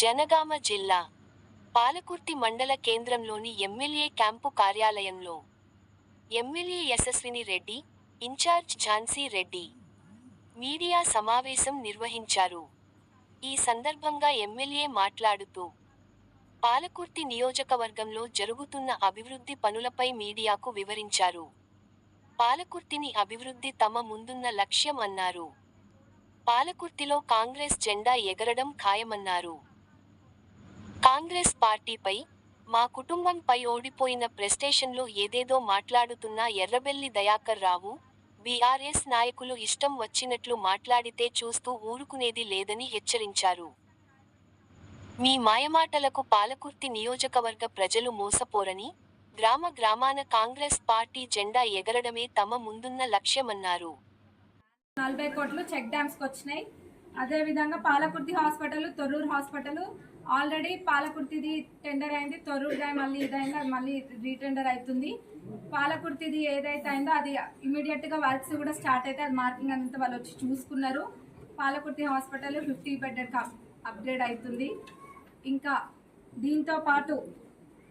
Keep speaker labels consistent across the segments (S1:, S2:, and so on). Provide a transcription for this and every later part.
S1: జనగామ జిల్లా పాలకుర్తి మండల కేంద్రంలోని ఎమ్మెల్యే క్యాంపు కార్యాలయంలో MLA Yashaswini Reddy incharge Jhansi Reddy media సమావేశం నిర్వహించారు. ఈ సందర్భంగా ఎమ్మెల్యే మాట్లాడుతూ పాలకుర్తి నియోజకవర్గంలో జరుగుతున్న అభివృద్ధి పనులపై మీడియాకు వివరించారు. పాలకుర్తిని అభివృద్ధి తమ ముందున్న లక్ష్యం అన్నారు. పాలకుర్తిలో కాంగ్రెస్ జెండా ఎగరడం ఖాయమన్నారు. కాంగ్రెస్ పార్టీపై మా కుటుంబంపై ఓడిపోయిన ప్రెస్టేషన్లో ఏదేదో మాట్లాడుతున్న ఎర్రబెల్లి దయాకర్ రావు బీఆర్ఎస్ నాయకులు ఇష్టం వచ్చినట్లు మాట్లాడితే చూస్తూ ఊరుకునేది లేదని హెచ్చరించారు. మీ మాయమాటలకు పాలకుర్తి నియోజకవర్గ ప్రజలు మోసపోరని గ్రామ గ్రామాన కాంగ్రెస్ పార్టీ జెండా ఎగరడమే తమ ముందున్న లక్ష్యమన్నారు.
S2: నలభై కోట్లు చెక్ డ్యామ్స్కి వచ్చినాయి అదేవిధంగా Palakurthi hospital Torrur hospital already పాలకుర్తిది tender అయింది. తొర్రూరు డ్యామ్ మళ్ళీ ఇదైంది అది మళ్ళీ రీటెండర్ అవుతుంది పాలకుర్తిది ఏదైతే అయిందో అది ఇమీడియట్గా వర్క్స్ కూడా స్టార్ట్ అయితే అది మార్కింగ్ అంతా వాళ్ళు వచ్చి చూసుకున్నారు. Palakurthi hospital fifty bedded upgrade అవుతుంది ఇంకా దీంతో పాటు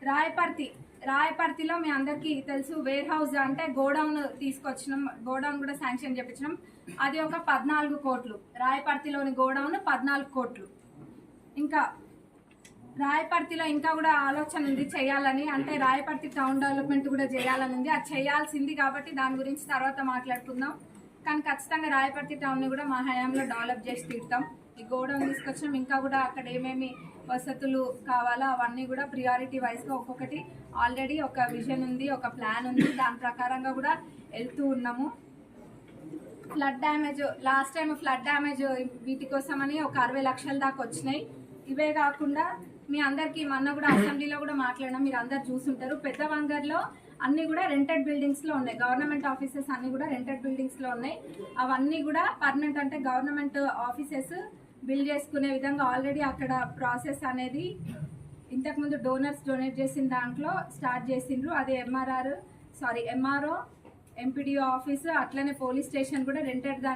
S2: రాయపర్తి రాయపర్తిలో మీ అందరికీ తెలుసు వేర్ హౌస్ అంటే గోడౌన్ తీసుకొచ్చినాం గోడౌన్ కూడా శాంక్షన్ చేపించినాం. అది ఒక పద్నాలుగు కోట్లు. రాయపర్తిలోని గోడౌన్ పద్నాలుగు కోట్లు. ఇంకా రాయపర్తిలో ఇంకా కూడా ఆలోచన ఉంది చేయాలని అంటే రాయపర్తి టౌన్ డెవలప్మెంట్ కూడా చేయాలని ఉంది. అది చేయాల్సింది కాబట్టి దాని గురించి తర్వాత మాట్లాడుకుందాం. కానీ ఖచ్చితంగా రాయపర్తి టౌన్ని కూడా మా హయాంలో డెవలప్ చేసి తీరుతాం. ఈ గోడౌన్ తీసుకొచ్చాం ఇంకా కూడా అక్కడ ఏమేమి వసతులు కావాలో అవన్నీ కూడా ప్రియారిటీ వైజ్గా ఒక్కొక్కటి ఆల్రెడీ ఒక విజన్ ఉంది ఒక ప్లాన్ ఉంది. దాని ప్రకారంగా కూడా వెళ్తూ ఉన్నాము. Flood damage last time flood damage వీటి కోసమని ఒక అరవై లక్షల దాకా వచ్చినాయి. ఇవే కాకుండా మీ అందరికీ మొన్న కూడా అసెంబ్లీలో కూడా మాట్లాడడం మీరు అందరు చూసుంటారు. పెద్ద వంగర్లో అన్ని కూడా రెంటెడ్ బిల్డింగ్స్లో ఉన్నాయి. గవర్నమెంట్ ఆఫీసెస్ అన్ని కూడా రెంటెడ్ బిల్డింగ్స్లో ఉన్నాయి. అవన్నీ కూడా పర్మనెంట్ అంటే గవర్నమెంట్ ఆఫీసెస్ బిల్డ్ చేసుకునే విధంగా ఆల్రెడీ అక్కడ ప్రాసెస్ అనేది ఇంతకుముందు డోనర్స్ డొనేట్ చేసిన దాంట్లో స్టార్ట్ చేసిండ్రు. అది MRR sorry MRO MPDO office అట్లనే పోలీస్ స్టేషన్ కూడా రెంటెడ్ దాని